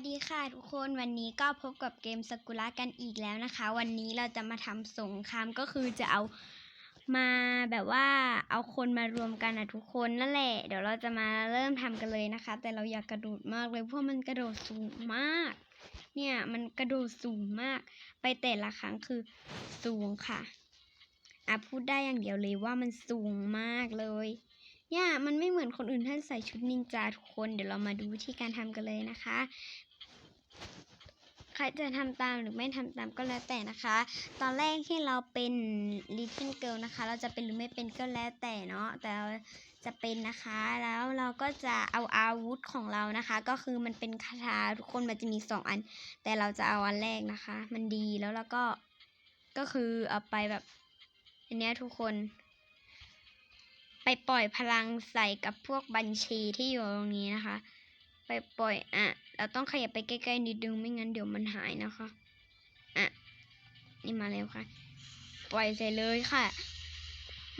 วัสดีค่ะทุกคนวันนี้ก็พบกับเกมสกุระกันอีกแล้วนะคะ วันนี้เราจะมาทำสงครามก็คือจะเอามาแบบว่าเอาคนมารวมกันนะทุกคนนั่นแหละ เดี๋ยวเราจะมาเริ่มทำกันเลยนะคะ แต่เราอยากกระโดดมากเลยเพราะมันกระโดดสูงมาก เนี่ยมันกระโดดสูงมาก ไปแต่ละครั้งคือสูงค่ะอะพูดได้อย่างเดียวเลยว่ามันสูงมากเลยเนี่ยมันไม่เหมือนคนอื่นที่ใส่ชุดนินจาทุกคน เดี๋ยวเรามาดูวิธีการทำกันเลยนะคะ ใครจะทำตามหรือไม่ทำตามก็แล้วแต่นะคะ ตอนแรกที่เราเป็น Little Girl นะคะ เราจะเป็นหรือไม่เป็นก็แล้วแต่เนาะแต่เราจะเป็นนะคะ แล้วเราก็จะเอาอาวุธของเรานะคะ ก็คือมันเป็นคาถาทุกคนมันจะมีสองอัน แต่เราจะเอาอันแรกนะคะ มันดีแล้วเราก็ก็คือเอาไปแบบอันนี้ทุกคน ไปปล่อยพลังใส่กับพวกบัญชีที่อยู่ตรงนี้นะคะ ไปปล่อยอะ เราต้องขยับไปใกล้ๆนิดนึงไม่งั้นเดี๋ยวมันหายนะคะอะนี่มาแล้วค่ะ ปล่อยใส่เลยค่ะ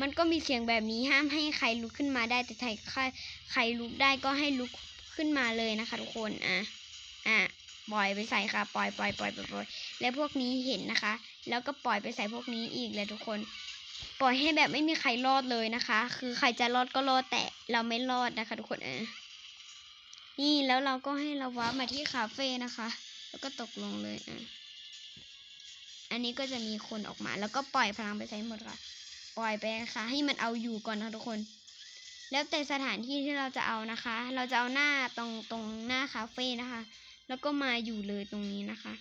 มันก็มีเสียงแบบนี้ห้ามให้ใครลุกขึ้นมาได้แต่ใครใครลุกได้ก็ให้ลุกขึ้นมาเลยนะคะ ทุกคนอะอะปล่อยไปใส่ค่ะ ปล่อยปล่อยปล่อยปล่อยปล่อยแล้วพวกนี้เห็นนะคะ แล้วก็ปล่อยไปใส่พวกนี้อีกเลยทุกคน ปล่อยให้แบบไม่มีใครรอดเลยนะคะ คือใครจะรอดก็รอดแต่เราไม่รอดนะคะ ทุกคนเออ นี่แล้วเราก็ให้เราว้าร์ปมาที่คาเฟ่นะคะ แล้วก็ตกลงเลยอะอันนี้ก็จะมีคนออกมา แล้วก็ปล่อยพลังไปใช้หมดค่ะ ปล่อยไปนะคะให้มันเอาอยู่ก่อนนะทุกคน แล้วแต่สถานที่ที่เราจะเอานะคะ เราจะเอาหน้าตรงตรงหน้าคาเฟ่นะคะ แล้วก็มาอยู่เลยตรงนี้นะคะ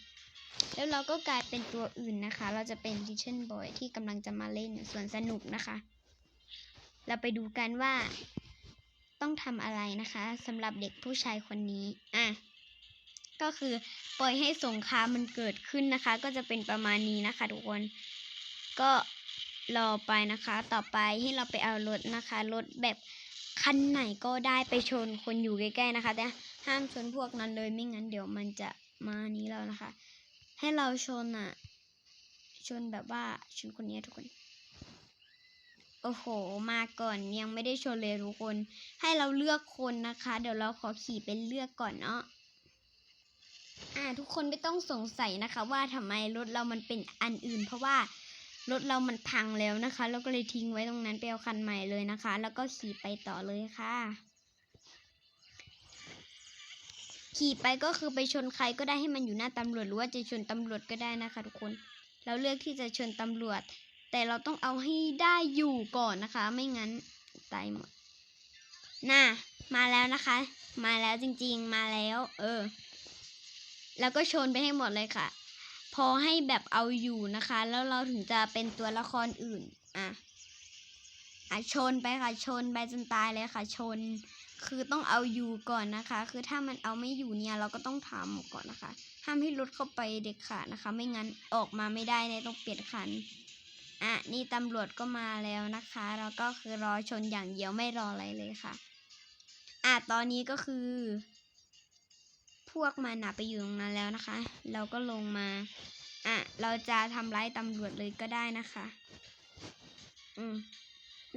แล้วเราก็กลายเป็นตัวอื่นนะคะ เราจะเป็น Little Boy ที่กำลังจะมาเล่นสวนสนุกนะคะ เราไปดูกันว่า ต้องทำอะไรนะคะสำหรับเด็กผู้ชายคนนี้อะก็คือปล่อยให้สงครามมันเกิดขึ้นนะคะ ก็จะเป็นประมาณนี้นะคะ ทุกคนก็รอไปนะคะ ต่อไปให้เราไปเอารถนะคะรถแบบคันไหนก็ได้ไปชนคนอยู่ใกล้ๆนะคะ แต่ห้ามชนพวกนั้นเลยไม่งั้นเดี๋ยวมันจะมานี้แล้วนะคะ ให้เราชนอะชนแบบว่าชนคนนี้ทุกคน โอ้โห มาก่อนยังไม่ได้ชนเลยทุกคน ให้เราเลือกคนนะคะ เดี๋ยวเราขอขี่เป็นเลือกก่อนเนาะอ่าทุกคนไม่ต้องสงสัยนะคะ ว่าทำไมรถเรามันเป็นอันอื่น เพราะว่ารถเรามันพังแล้วนะคะแล้วก็เลยทิ้งไว้ตรงนั้นไปเอาคันใหม่เลยนะคะ แล้วก็ขี่ไปต่อเลยค่ะ ขี่ไปก็คือไปชนใครก็ได้ให้มันอยู่หน้าตำรวจหรือว่าจะชนตำรวจก็ได้นะคะ ทุกคน เราเลือกที่จะชนตำรวจ แต่เราต้องเอาให้ได้อยู่ก่อนนะคะ ไม่งั้นตายหมด น่ะ มาแล้วนะคะ มาแล้วจริงๆ มาแล้ว เออ แล้วก็ชนไปให้หมดเลยค่ะ พอให้แบบเอาอยู่นะคะ แล้วเราถึงจะเป็นตัวละครอื่น อะ อะชนไปค่ะ ชนไปจนตายเลยค่ะ ชน คือต้องเอาอยู่ก่อนนะคะ คือถ้ามันเอาไม่อยู่เนี่ย เราก็ต้องทำก่อนนะคะ ห้ามให้รถเข้าไปเด็ดขาดนะคะ ไม่งั้นออกมาไม่ได้เนี่ยต้องเปลี่ยนคัน อะนี่ตำรวจก็มาแล้วนะคะแล้วก็คือรอชนอย่างเดียวไม่รออะไรเลยค่ะ อะตอนนี้ก็คือ พวกมันนะไปอยู่ตรงนั้นแล้วนะคะ เราก็ลงมาอะเราจะทำร้ายตำรวจเลยก็ได้นะคะ อืม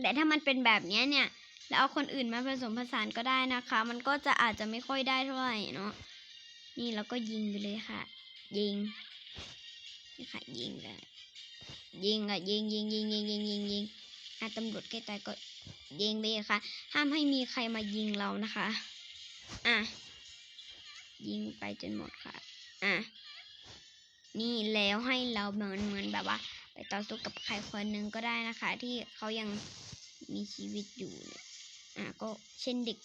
แต่ถ้ามันเป็นแบบเนี้ยเนี่ย แล้วเอาคนอื่นมาผสมผสานก็ได้นะคะ มันก็จะอาจจะไม่ค่อยได้เท่าไหร่เนาะนี่เราก็ยิงไปเลยค่ะ ยิง นี่ค่ะยิงเลยยิงอะยิงยิงยิงยิงยิงยิงยิงอะตำรวจใกล้ตายก็ยิงไปค่ะ ห้ามให้มีใครมายิงเรานะคะ อะ ยิงไปจนหมดค่ะ อะ นี่แล้วให้เราเหมือนเหมือนแบบว่า ไปต่อสู้กับใครคนหนึ่งก็ได้นะคะ ที่เขายังมีชีวิตอยู่เนี่ยอะก็เช่นเด็ก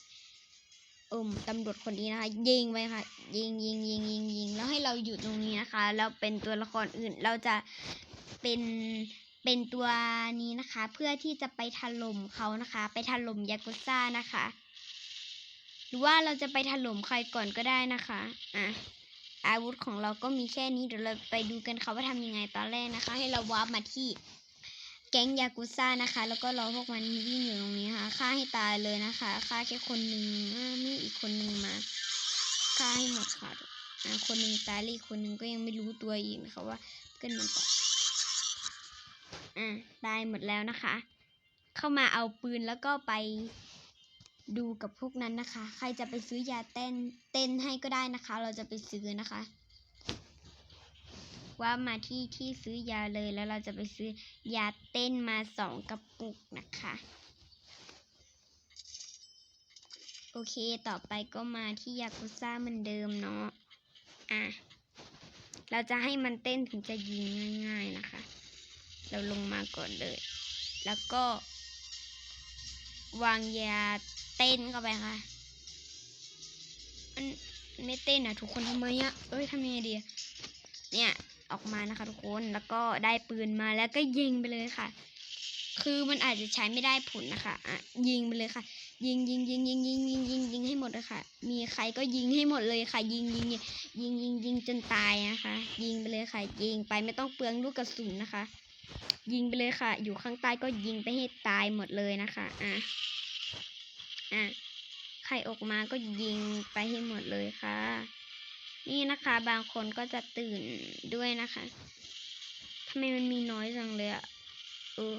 อืมตำรวจคนนี้นะคะยิงไปค่ะ ยิงยิงยิงยิงยิงแล้วให้เราอยู่ตรงนี้นะคะ แล้วเป็นตัวละครอื่นเราจะเป็นเป็นตัวนี้นะคะ เพื่อที่จะไปถล่มเขานะคะ ไปถล่มยากุซ่านะคะ หรือว่าเราจะไปถล่มใครก่อนก็ได้นะคะอะอาวุธของเราก็มีแค่นี้เดี๋ยวเราไปดูกันค่ะว่าทำยังไงตอนแรกนะคะ ให้เราวาร์ปมาที่ ก๊งยากุซ่านะคะ แล้วก็รอพวกมันวิ่งอยู่ตรงนี้ค่ะฆ่าให้ตายเลยนะคะฆ่าแค่คนหนึ่งมีอีกคนหนึ่งมาฆ่าให้หมดค่ะอ่าคนหนึ่งตายแล้วอีกคนหนึ่งก็ยังไม่รู้ตัวอีกนะคะว่าเพื่อนมันตายอ่าตายหมดแล้วนะคะ เข้ามาเอาปืนแล้วก็ไปดูกับพวกนั้นนะคะ ใครจะไปซื้อยาเต้นเต้นให้ก็ได้นะคะ เราจะไปซื้อนะคะ ว่ามาที่ที่ซื้อยาเลยแล้วเราจะไปซื้อยาเต้นมาสองกระปุกนะคะ โอเคต่อไปก็มาที่ยากุซ่าเหมือนเดิมเนาะอะเราจะให้มันเต้นถึงจะยิงง่ายๆนะคะ เราลงมาก่อนเลย แล้วก็ วางยาเต้นเข้าไปค่ะมันไม่เต้นอะ ทุกคนทำไมอะเอ้ยทำยังไงดี เนี่ย ออกมานะคะ ทุกคนแล้วก็ได้ปืนมาแล้วก็ยิงไปเลยค่ะ คือมันอาจจะใช้ไม่ได้ผลนะคะอะยิงไปเลยค่ะ ยิงยิงยิงยิงยิงยิงยิงยิงให้หมดเลยค่ะ มีใครก็ยิงให้หมดเลยค่ะ ยิงยิงยิงยิงยิงยิงจนตายนะคะ ยิงไปเลยค่ะ ยิงไปไม่ต้องเปลืองลูกกระสุนนะคะ ยิงไปเลยค่ะ อยู่ข้างใต้ก็ยิงไปให้ตายหมดเลยนะคะอะอะใครออกมาก็ยิงไปให้หมดเลยค่ะ นี่นะคะบางคนก็จะตื่นด้วยนะคะทำไมมันมีน้อยจังเลยอะเออ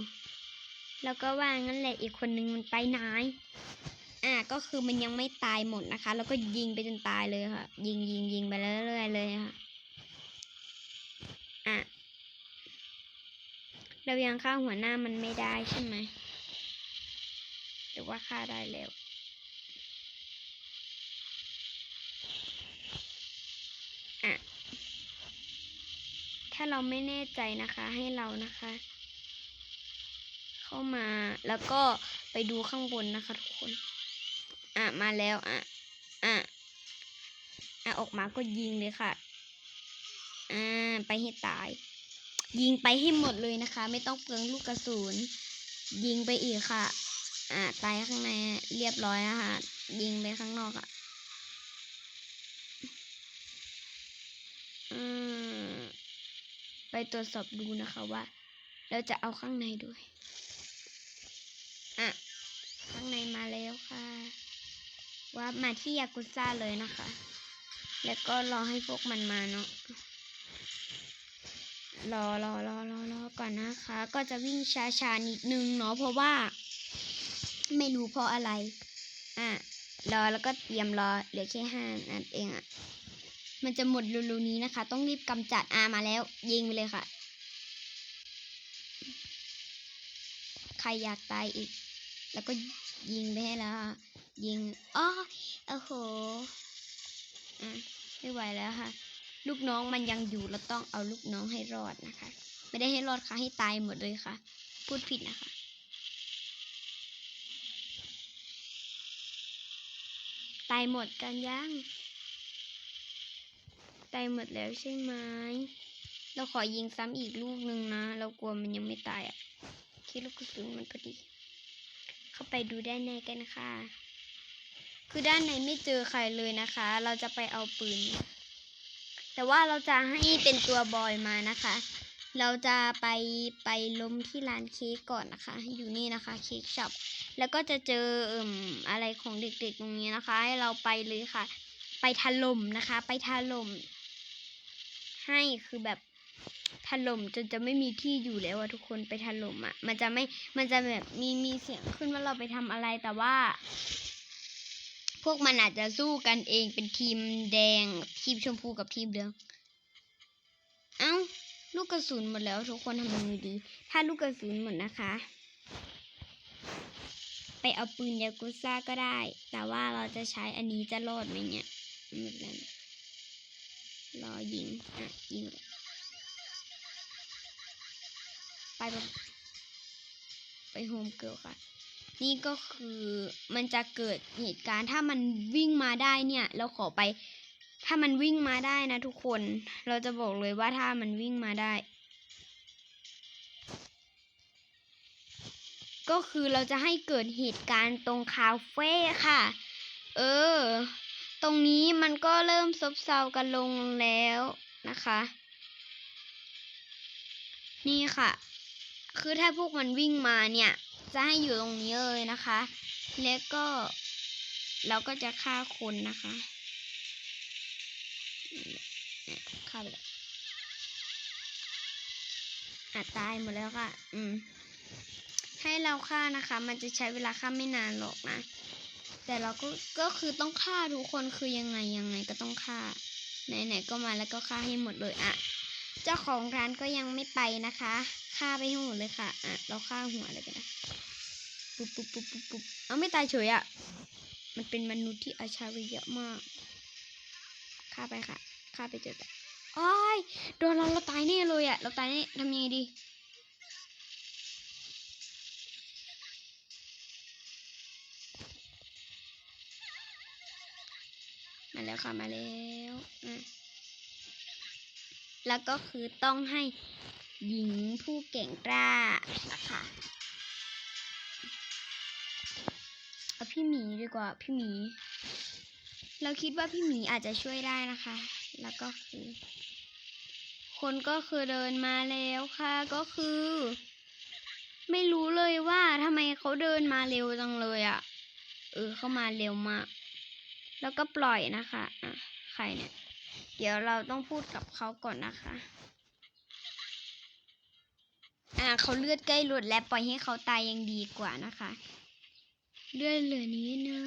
แล้วก็ว่างั้นแหละอีกคนนึงมันไปไหนอะก็คือมันยังไม่ตายหมดนะคะ แล้วก็ยิงไปจนตายเลยค่ะ ยิงยิงยิงไปเรื่อยๆเลยค่ะอะเรายังฆ่าหัวหน้ามันไม่ได้ใช่ไหมหรือว่าฆ่าได้แล้ว ถ้าเราไม่แน่ใจนะคะ ให้เรานะคะ เข้ามาแล้วก็ไปดูข้างบนนะคะทุกคน อะมาแล้วอะอะอะออกมาก็ยิงเลยค่ะ อ่าไปให้ตาย ยิงไปให้หมดเลยนะคะ ไม่ต้องเปลืองลูกกระสุนยิงไปอีกค่ะ อ่าตายข้างในเรียบร้อยนะคะยิงไปข้างนอกอะ อืม ตรวจสอบดูนะคะว่า เราจะเอาข้างในด้วย อะ ข้างในมาแล้วค่ะ ว่ามาที่ยากุซ่าเลยนะคะ แล้วก็รอให้พวกมันมาเนาะรอรอรอรอรอก่อนนะคะ ก็จะวิ่งช้าๆนิดนึงเนาะเพราะว่า ไม่รู้เพราะอะไร อะรอแล้วก็เตรียมรอเหลือแค่ห้านัดเองอะ มันจะหมดร็วๆนี้นะคะ ต้องรีบกำจัดอามาแล้ว ยิงไปเลยค่ะ ใครอยากตายอีก แล้วก็ยิงไปให้แล้วค่ะยิงอ๋อโอ้โหอะไม่ไหวแล้วค่ะ ลูกน้องมันยังอยู่เราต้องเอาลูกน้องให้รอดนะคะ ไม่ได้ให้รอดค่ะให้ตายหมดเลยค่ะ พูดผิดนะคะตายหมดกันยัง ตายหมดแล้วใช่ไหมเราขอยิงซ้ำอีกลูกหนึ่งนะ เรากลัวมันยังไม่ตายอะ่ะ คิดลูกกระสุนมันพอดี เข้าไปดูด้านในกันค่ะคือด้านในไม่เจอใครเลยนะคะ เราจะไปเอาปืน แต่ว่าเราจะให้เป็นตัวบอยมานะคะ เราจะไปไปล้มที่ร้านเค้กก่อนนะคะ อยู่นี่นะคะเค้กช็อป แล้วก็จะเจอเอ่มอะไรของเด็กๆตรงนี้นะคะ ให้เราไปเลยค่ะ ไปถล่มนะคะ ไปถล่ม ให้คือแบบถล่มจนจะไม่มีที่อยู่แล้วอะทุกคนไปถล่มอะมันจะไม่มันจะแบบมีมีเสียงขึ้นว่าเราไปทำอะไรแต่ว่า พวกมันอาจจะสู้กันเองเป็นทีมแดงทีมชมพูกับทีมเหลืองเอ้าลูกกระสุนหมดแล้วทุกคนทำยังไงดี ถ้าลูกกระสุนหมดนะคะ ไปเอาปืนยากุซ่าก็ได้ แต่ว่าเราจะใช้อันนี้จะรอดไหมเนี่ยไม่เป็นไร รอยิง อะ ยิงไปไปไปโฮมเกิลค่ะ นี่ก็คือมันจะเกิดเหตุการณ์ถ้ามันวิ่งมาได้เนี่ย เราขอไป ถ้ามันวิ่งมาได้นะทุกคน เราจะบอกเลยว่าถ้ามันวิ่งมาได้ ก็คือเราจะให้เกิดเหตุการณ์ตรงคาเฟ่ค่ะ เออ ตรงนี้มันก็เริ่มซบเซากันลงแล้วนะคะ นี่ค่ะ คือถ้าพวกมันวิ่งมาเนี่ย จะให้อยู่ตรงนี้เลยนะคะ แล้วก็เราก็จะฆ่าคนนะคะฆ่าไปแล้วอะตายหมดแล้วค่ะ อืม ให้เราฆ่านะคะ มันจะใช้เวลาฆ่าไม่นานหรอกนะ แต่เราก็ก็คือต้องฆ่าทุกคนคือยังไงยังไงก็ต้องฆ่าไหนๆก็มาแล้วก็ฆ่าให้หมดเลยอะเจ้าของร้านก็ยังไม่ไปนะคะฆ่าไปให้หมดเลยค่ะอะเราฆ่าหัวเลยกันนะปุ๊บปุ๊บปุ๊บปุ๊บปุ๊บเอาไม่ตายเฉยอะมันเป็นมนุษย์ที่อาชาริยะมากฆ่าไปค่ะฆ่าไปเจอแต่โอ้ยโดนเราเราตายแน่เลยอะเราตายแน่ทำยังไงดี แล้วค่ะมาแล้วแล้วก็คือต้องให้หญิงผู้เก่งกล้านะคะเอาพี่หมีดีกว่าพี่หมี เราคิดว่าพี่หมีอาจจะช่วยได้นะคะ แล้วก็คือ คนก็คือเดินมาแล้วค่ะ ก็คือ ไม่รู้เลยว่าทำไมเขาเดินมาเร็วจังเลยอะ่ะ เออเข้ามาเร็วมาก แล้วก็ปล่อยนะคะอะใครเนี่ย เดี๋ยวเราต้องพูดกับเขาก่อนนะคะ อ่าเขาเลือดใกล้หลุดแล้วปล่อยให้เขาตายยังดีกว่านะคะเลือดเหลือนี้นะ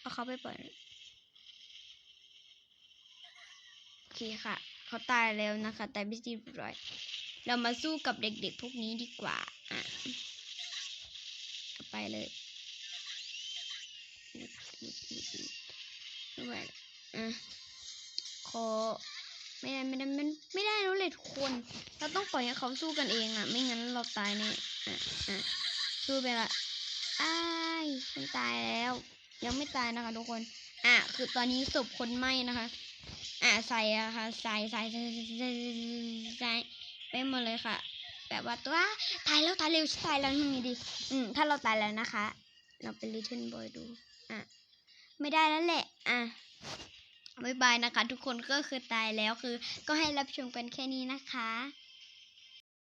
เอาเขาไปปล่อยโอเคค่ะ เขาตายแล้วนะคะตายไปที่เรียบร้อย เรามาสู้กับเด็กๆพวกนี้ดีกว่าอะไปเลย ด้วอะขอไม่ได้ไม่ได้ไม่ไม่ได้แล้วเลยทุกคน เราต้องปล่อยให้เขาสู้กันเองอะ ไม่งั้นเราตายแน่อะอะสู้ไปละอ้ายฉันตายแล้ว ยังไม่ตายนะคะทุกคน อะ คือตอนนี้ศพคนไหม้นะคะ อะใส่อะค่ะใส่ใส่ใส่ใส่ใส่ใส่ไปหมดเลยค่ะ แบบว่าตัวตายแล้วตายเร็วตายแล้วทำไงดีอืมถ้าเราตายแล้วนะคะ เราเป็น little boy ดู อะ ไม่ได้แล้วแหละ อะบายบายนะคะ ทุกคนก็คือตายแล้วคือ ก็ให้รับชมกันแค่นี้นะคะ